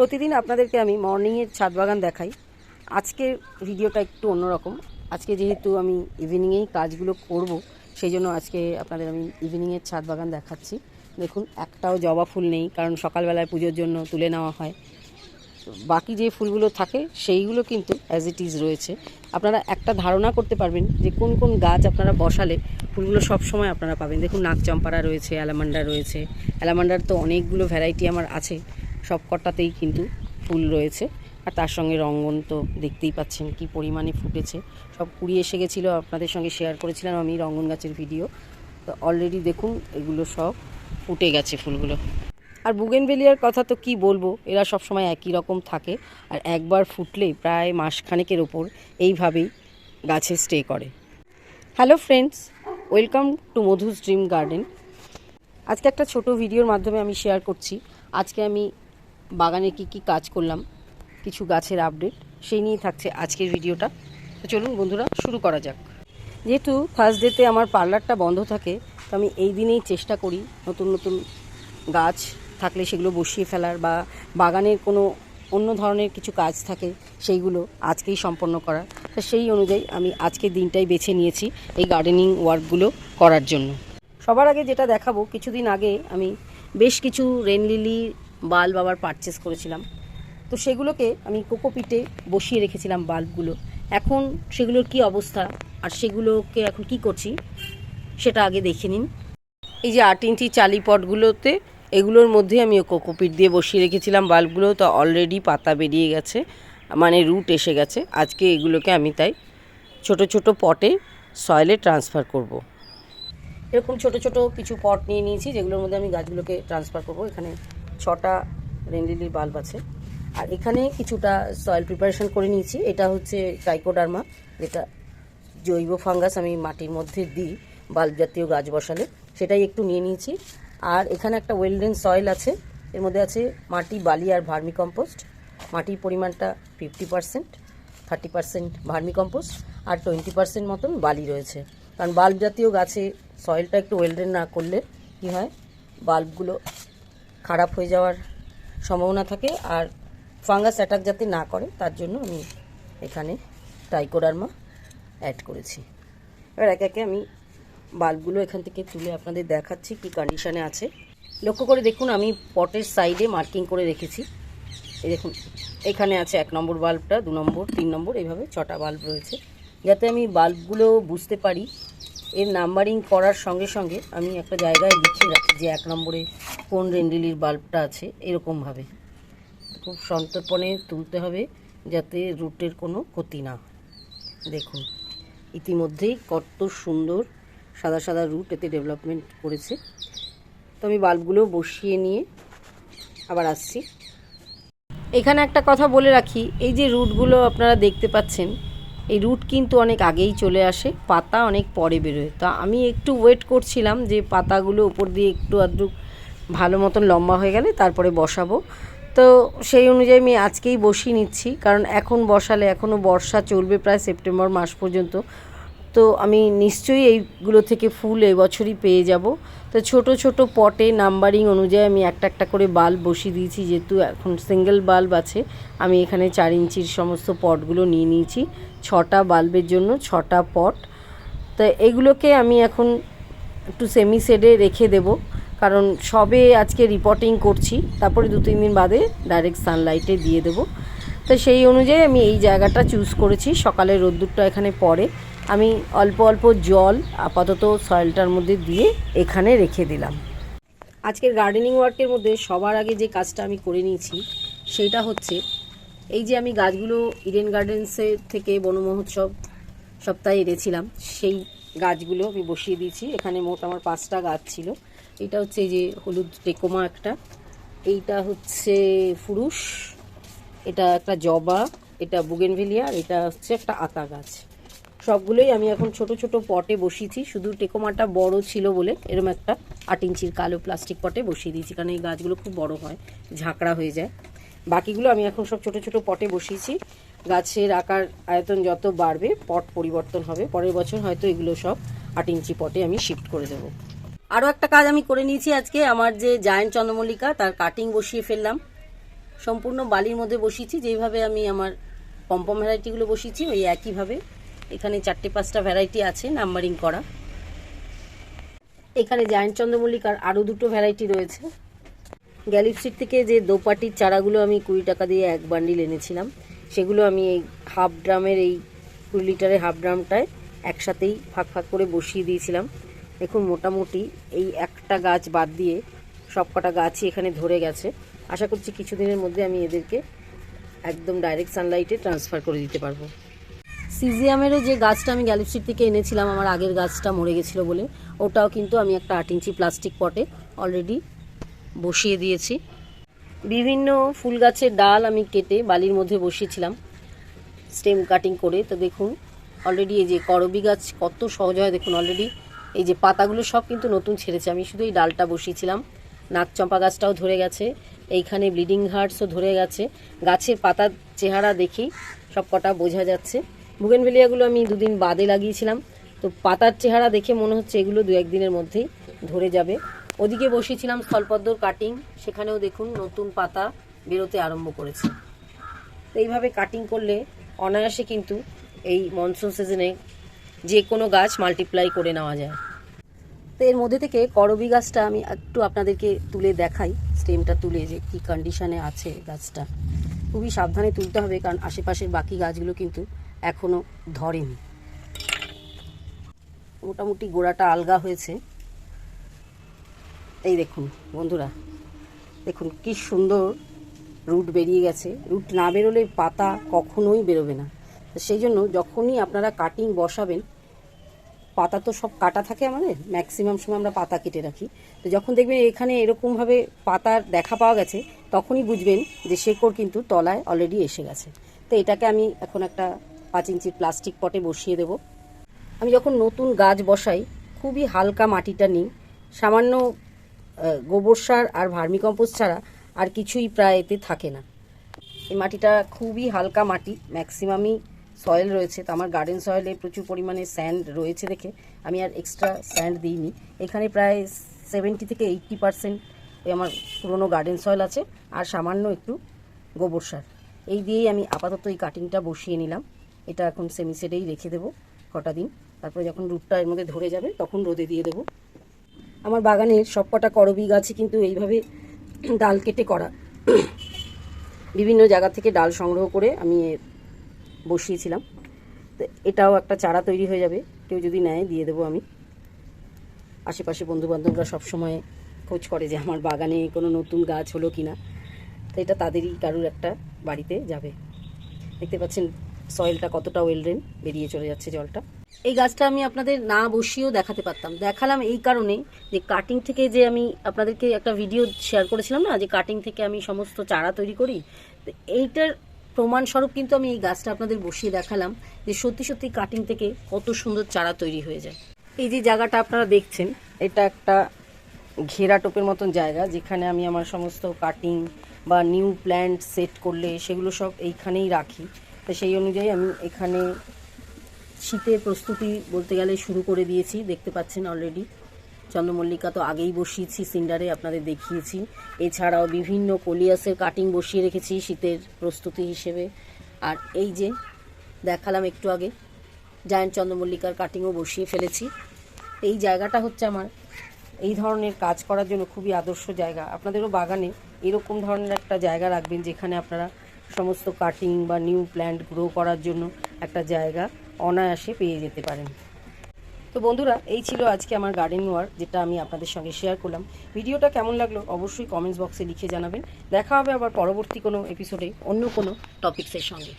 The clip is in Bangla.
প্রতিদিন আপনাদেরকে আমি মর্নিংয়ের ছাদ বাগান দেখাই। আজকের ভিডিওটা একটু অন্যরকম। আজকে যেহেতু আমি ইভিনিংয়েই কাজগুলো করব সেই জন্য আজকে আপনাদের আমি ইভিনিংয়ের ছাদ বাগান দেখাচ্ছি। দেখুন, একটাও জবা ফুল নেই, কারণ সকালবেলায় পুজোর জন্য তুলে নেওয়া হয়। বাকি যে ফুলগুলো থাকে, সেইগুলো কিন্তু অ্যাজ ইট ইজ রয়েছে। আপনারা একটা ধারণা করতে পারবেন যে কোন কোন গাছ আপনারা বসালে ফুলগুলো সব সময় আপনারা পাবেন। দেখুন নাকচম্পারা রয়েছে অ্যালামান্ডার রয়েছে। অ্যালামান্ডার তো অনেকগুলো ভ্যারাইটি আমার আছে। সব কটাতেই কিন্তু ফুল রয়েছে। আর তার সঙ্গে রঙ্গন তো দেখতেই পাচ্ছেন কি পরিমাণে ফুটেছে। সব কুড়ি এসে গেছিল, আপনাদের সঙ্গে শেয়ার করেছিলাম আমি রঙ্গন গাছের ভিডিও তো অলরেডি দেখুন, এগুলো সব ফুটে গেছে ফুলগুলো। আর বুগেনভেলিয়ার কথা তো কি বলব, এরা সব সময় একই রকম থাকে। আর একবার ফুটলে প্রায় মাসখানেকের ওপর এইভাবেই গাছে স্টে করে। Hello friends welcome to Madhu's dream garden আজকে একটা ছোট ভিডিওর মাধ্যমে আমি শেয়ার করছি। আজকে আমি বাগানে কি কি কাজ করলাম, কিছু গাছের আপডেট সেই নিয়েই থাকছে আজকের ভিডিওটা। তো চলুন বন্ধুরা, শুরু করা যাক। যেহেতু থার্সডেতে আমার পার্লারটা বন্ধ থাকে, তো আমি এই দিনেই চেষ্টা করি নতুন নতুন গাছ থাকলে সেগুলো বসিয়ে ফেলার বা বাগানের কোনো অন্য ধরনের কিছু কাজ থাকে, সেইগুলো আজকেই সম্পন্ন করার। তো সেই অনুযায়ী আমি আজকের দিনটাই বেছে নিয়েছি এই গার্ডেনিং ওয়ার্কগুলো করার জন্য। সবার আগে যেটা দেখাবো, কিছুদিন আগে আমি বেশ কিছু রেন লিলি বাল্ব আবার পারচেস করেছিলাম। তো সেগুলোকে আমি কোকোপিটে বসিয়ে রেখেছিলাম বাল্বগুলো। এখন সেগুলোর কি অবস্থা? আর সেগুলোকে এখন কি করছি? সেটা আগে দেখে নিন। এই যে আট ইঞ্চি চালি পটগুলোতে, এগুলোর মধ্যে আমি কোকোপিট দিয়ে বসিয়ে রেখেছিলাম বাল্বগুলো। তো অলরেডি পাতা বেরিয়ে গেছে মানে রুট এসে গেছে। আজকে এগুলোকে আমি তাই ছোট ছোট পটে সয়েলে ট্রান্সফার করব। এরকম ছোট ছোট কিছু পট নিয়ে নিয়েছি, যেগুলোর মধ্যে আমি গাছগুলোকে ট্রান্সফার করব। এখানে ছটা রেনলিলির বাল্ব আছে। আর এখানে কিছুটা সয়েল প্রিপারেশন করে নিয়েছি। এটা হচ্ছে টাইকোডার্মা যেটা জৈব ফাঙ্গাস আমি মাটির মধ্যে দিই, বাল্ব জাতীয় গাছ বসালে। সেটাই একটু নিয়ে নিয়েছি। আর এখানে একটা ওয়েলডেন সয়েল আছে। এর মধ্যে আছে মাটি, বালি আর ভার্মি কম্পোস্ট মাটির পরিমাণটা fifty percent thirty percent vermicompost আর টোয়েন্টি পার্সেন্ট মতন বালি রয়েছে। কারণ বাল্ব জাতীয় গাছে সয়েলটা একটু ওয়েলডেন না করলে কী হয়? বাল্বগুলো খারাপ হয়ে যাওয়ার সম্ভাবনা থাকে আর ফাঙ্গাস অ্যাটাক যাতে না করে, তার জন্য আমি এখানে টাইকোডার্মা অ্যাড করেছি। এবার একে একে আমি বাল্বগুলো এখান থেকে তুলে আপনাদের দেখাচ্ছি কি কন্ডিশনে আছে। লক্ষ্য করে দেখুন, আমি পটের সাইডে মার্কিং করে রেখেছি। এই দেখুন, এখানে আছে এক নম্বর বাল্বটা, দু নম্বর, তিন নম্বর, এইভাবে ছটা বাল্ব রয়েছে। যাতে আমি বাল্বগুলো বুঝতে পারি এর নাম্বারিং করার সঙ্গে সঙ্গে আমি একটা জায়গায় লিখে রাখি যে এক নম্বরে কোন রেন্ডিলির বাল্বটা আছে এরকমভাবে খুব সন্তর্পণে তুলতে হবে যাতে রুটের কোনো ক্ষতি না দেখুন, ইতিমধ্যেই কত সুন্দর সাদা সাদা রুট এতে ডেভেলপমেন্ট করেছে। তো আমি বাল্বগুলো বসিয়ে নিয়ে আবার আসছি। এখানে একটা কথা বলে রাখি, এই যে রুটগুলো আপনারা দেখতে পাচ্ছেন এই রুট কিন্তু অনেক আগেই চলে আসে, পাতা অনেক পরে বেরোয়। তা আমি একটু ওয়েট করছিলাম যে পাতাগুলো উপর দিয়ে একটু আধটু ভালো মতন লম্বা হয়ে গেলে তারপরে বসাবো। তো সেই অনুযায়ী আমি আজকেই বসিয়ে নিচ্ছি, কারণ এখন বসালে এখনও বর্ষা চলবে প্রায় সেপ্টেম্বর মাস পর্যন্ত। তো আমি নিশ্চয়ই এইগুলো থেকে ফুল এবছরই পেয়ে যাব। তো ছোট ছোট পটে নাম্বারিং অনুযায়ী আমি একটা একটা করে বাল্ব বসিয়ে দিয়েছি, যেহেতু এখন সিঙ্গেল বাল্ব আছে, আমি এখানে চার ইঞ্চির সমস্ত পটগুলো নিয়ে নিয়েছি, ছটা বাল্বের জন্য ছটা পট। তো এগুলোকে আমি এখন একটু সেমি সেডে রেখে দেব, কারণ সবে আজকে রিপোর্টিং করছি, তারপরে দু, তিন দিন বাদে ডাইরেক্ট সানলাইটে দিয়ে দেবো। তো সেই অনুযায়ী আমি এই জায়গাটা চুজ করেছি, সকালে রোদ্দুরটা এখানে পড়ে। আমি অল্প অল্প জল আপাতত সয়েলটার মধ্যে দিয়ে এখানে রেখে দিলাম। আজকের গার্ডেনিং ওয়ার্কের মধ্যে সবার আগে যে কাজটা আমি করে নিয়েছি সেইটা হচ্ছে এই যে আমি গাছগুলো ইডেন গার্ডেন্সের থেকে বনমহোৎসব সপ্তাহে এনেছিলাম, সেই গাছগুলো আমি বসিয়ে দিয়েছি। এখানে মোট আমার পাঁচটা গাছ ছিল। এটা হচ্ছে যে হলুদ টেকোমা একটা, এইটা হচ্ছে ফুরুষ, এটা একটা জবা, এটা বুগেনভেলিয়া এটা হচ্ছে একটা আতা গাছ। সবগুলোই আমি এখন ছোট ছোট পটে বসিয়েছি। শুধু টেকোমাটা বড় ছিল বলে এরকম একটা আট ইঞ্চির কালো প্লাস্টিক পটে বসিয়ে দিয়েছি, কারণ এই গাছগুলো খুব বড় হয়, ঝাঁকড়া হয়ে যায়। বাকিগুলো আমি এখন সব ছোট ছোট পটে বসিয়েছি। গাছের আকার, আয়তন যত বাড়বে, পট পরিবর্তন হবে। পরের বছর হয়তো এগুলো সব আট ইঞ্চি পটে আমি শিফট করে দেবো। আরও একটা কাজ আমি করে নিয়েছি আজকে, আমার যে জায়েন্ট চন্দ্রমল্লিকা, তার কাটিং বসিয়ে ফেললাম। সম্পূর্ণ বালির মধ্যে বসিয়েছি যেইভাবে আমি আমার পম্পম ভ্যারাইটিগুলো বসিয়েছি, ওই একইভাবে। এখানে চারটে পাঁচটা ভ্যারাইটি আছে নাম্বারিং করা। এখানে জায়ান্ট চন্দ্রমল্লিকার আরও দুটো ভ্যারাইটি রয়েছে। গ্যালিপসিট থেকে যে দোপাটির চারাগুলো আমি কুড়ি টাকা দিয়ে এক বান্ডিল এনেছিলাম, সেগুলো আমি এই হাফ ড্রামের এই কুড়ি লিটারের হাফ ড্রামটায় একসাথেই ফাঁক ফাঁক করে বসিয়ে দিয়েছিলাম। দেখুন, মোটামুটি এই একটা গাছ বাদ দিয়ে সব কটা গাছই এখানে ধরে গেছে। আশা করছি কিছুদিনের মধ্যে আমি এদেরকে একদম ডাইরেক্ট সানলাইটে ট্রান্সফার করে দিতে পারব। সিজিয়ামেরও যে গাছটা আমি গ্যালিপসিট থেকে এনেছিলাম, আমার আগের গাছটা মরে গেছিল বলে, ওটাও কিন্তু আমি একটা আট ইঞ্চি প্লাস্টিক পটে অলরেডি বসিয়ে দিয়েছি। বিভিন্ন ফুল গাছের ডাল আমি কেটে বালির মধ্যে বসিয়েছিলাম স্টেম কাটিং করে। তো দেখুন অলরেডি এই যে করবি গাছ কত সহজ হয়, দেখুন অলরেডি এই যে পাতাগুলো সব কিন্তু নতুন ছেড়েছে। আমি শুধু এই ডালটা বসিয়েছিলাম, নাকচম্পা গাছটাও ধরে গেছে, এইখানে ব্লিডিং হার্টসও ধরে গেছে। গাছের পাতার চেহারা দেখেই সব কটা বোঝা যাচ্ছে। বুগেনভেলিয়াগুলো আমি দুদিন বাদে লাগিয়েছিলাম। তো পাতার চেহারা দেখে মনে হচ্ছে এগুলো দু একদিনের মধ্যেই ধরে যাবে। ওদিকে বসিয়েছিলাম স্থলপদ্মর কাটিং সেখানেও দেখুন নতুন পাতা বেরোতে আরম্ভ করেছে। তো এইভাবে কাটিং করলে অনায়াসে কিন্তু এই মনসুন সিজনে যে কোনো গাছ মাল্টিপ্লাই করে নেওয়া যায়। তো এর মধ্যে থেকে করবি গাছটা আমি একটু আপনাদেরকে তুলে দেখাই স্টেমটা তুলে যে কী কন্ডিশনে আছে গাছটা। খুবই সাবধানে তুলতে হবে, কারণ আশেপাশের বাকি গাছগুলো কিন্তু এখনও ধরেনি। মোটামুটি গোড়াটা আলগা হয়েছে। এই দেখুন বন্ধুরা, দেখুন কি সুন্দর রুট বেরিয়ে গেছে। রুট না বেরোলে পাতা কখনোই বেরোবে না। সেই জন্য যখনই আপনারা কাটিং বসাবেন, পাতা তো সব কাটা থাকে আমাদের ম্যাক্সিমাম সময় আমরা পাতা কেটে রাখি। তো যখন দেখবেন এখানে এরকমভাবে পাতার দেখা পাওয়া গেছে, তখনই বুঝবেন যে শেকড় কিন্তু তলায় অলরেডি এসে গেছে। তো এটাকে আমি এখন একটা পাঁচ ইঞ্চির প্লাস্টিক পটে বসিয়ে দেব। আমি যখন নতুন গাছ বসাই, খুবই হালকা মাটিটা নিই। সামান্য গোবর সার আর ভার্মিকম্পোস্ট ছাড়া আর কিছুই প্রায় এতে থাকে না। এই মাটিটা খুবই হালকা মাটি ম্যাক্সিমামই সয়েল রয়েছে। তো আমার গার্ডেন সয়েলে প্রচুর পরিমাণে স্যান্ড রয়েছে দেখে আমি আর এক্সট্রা স্যান্ড দিইনি। এখানে প্রায় সেভেন্টি থেকে এইট্টি পারসেন্ট আমার পুরনো গার্ডেন সয়েল আছে আর সামান্য একটু গোবর সার। এই দিয়েই আমি আপাতত এই কাটিংটা বসিয়ে নিলাম। এটা এখন সেমি সেডেই রেখে দেবো কটা দিন। তারপরে যখন রুটটা এর মধ্যে ধরে যাবে, তখন রোদে দিয়ে দেবো। আমার বাগানের সবকটা করবি গাছে কিন্তু এইভাবে ডাল কেটে করা। বিভিন্ন জায়গা থেকে ডাল সংগ্রহ করে আমি বসিয়েছিলাম। তো এটাও একটা চারা তৈরি হয়ে যাবে। কেউ যদি নেয়, দিয়ে দেবো আমি। আশেপাশে বন্ধুবান্ধবরা সবসময় খোঁজ করে যে আমার বাগানে কোনো নতুন গাছ হলো কি না তো এটা তাদেরই কারুর একটা বাড়িতে যাবে। দেখতে পাচ্ছেন সয়েলটা কতটা ওয়েল ড্রেন বেরিয়ে চলে যাচ্ছে জলটা। এই গাছটা আমি আপনাদের না বসিয়েও দেখাতে পারতাম। দেখালাম এই কারণে যে কাটিং থেকে যে আমি আপনাদেরকে একটা ভিডিও শেয়ার করেছিলাম না, যে কাটিং থেকে আমি সমস্ত চারা তৈরি করি এইটার প্রমাণস্বরূপ কিন্তু আমি এই গাছটা আপনাদের বসিয়ে দেখালাম যে সত্যি সত্যি কাটিং থেকে কত সুন্দর চারা তৈরি হয়ে যায়। এই যে জায়গাটা আপনারা দেখছেন, এটা একটা ঘেরা টোপের মতন জায়গা, যেখানে আমি আমার সমস্ত কাটিং বা নিউ প্ল্যান্ট সেট করলে সেগুলো সব এইখানেই রাখি। তো সেই অনুযায়ী আমি এখানে শীতের প্রস্তুতি বলতে গেলে শুরু করে দিয়েছি। দেখতে পাচ্ছেন অলরেডি চন্দ্রমল্লিকা তো আগেই বসিয়েছি, সিন্ডারে আপনাদের দেখিয়েছি। এছাড়াও বিভিন্ন কলিয়াসের কাটিং বসিয়ে রেখেছি শীতের প্রস্তুতি হিসেবে। আর এই যে, দেখালাম একটু আগে জায়ান্ট চন্দ্রমল্লিকার কাটিংও বসিয়ে ফেলেছি। এই জায়গাটা হচ্ছে আমার, এই ধরনের কাজ করার জন্য খুবই আদর্শ জায়গা। আপনাদেরও বাগানে এরকম ধরনের একটা জায়গা রাখবেন যেখানে আপনারা সমস্ত কাটিং বা নিউ প্ল্যান্ট গ্রো করার জন্য একটা জায়গা অনায়াসে পেয়ে যেতে পারেন। তো বন্ধুরা, এই ছিল আজকে আমার গার্ডেন ওয়ার্ক যেটা আমি আপনাদের সঙ্গে শেয়ার করলাম। ভিডিওটা কেমন লাগল অবশ্যই কমেন্টস বক্সে লিখে জানাবেন। দেখা হবে আবার পরবর্তী কোনো এপিসোডে অন্য কোনো টপিক্সের সঙ্গে।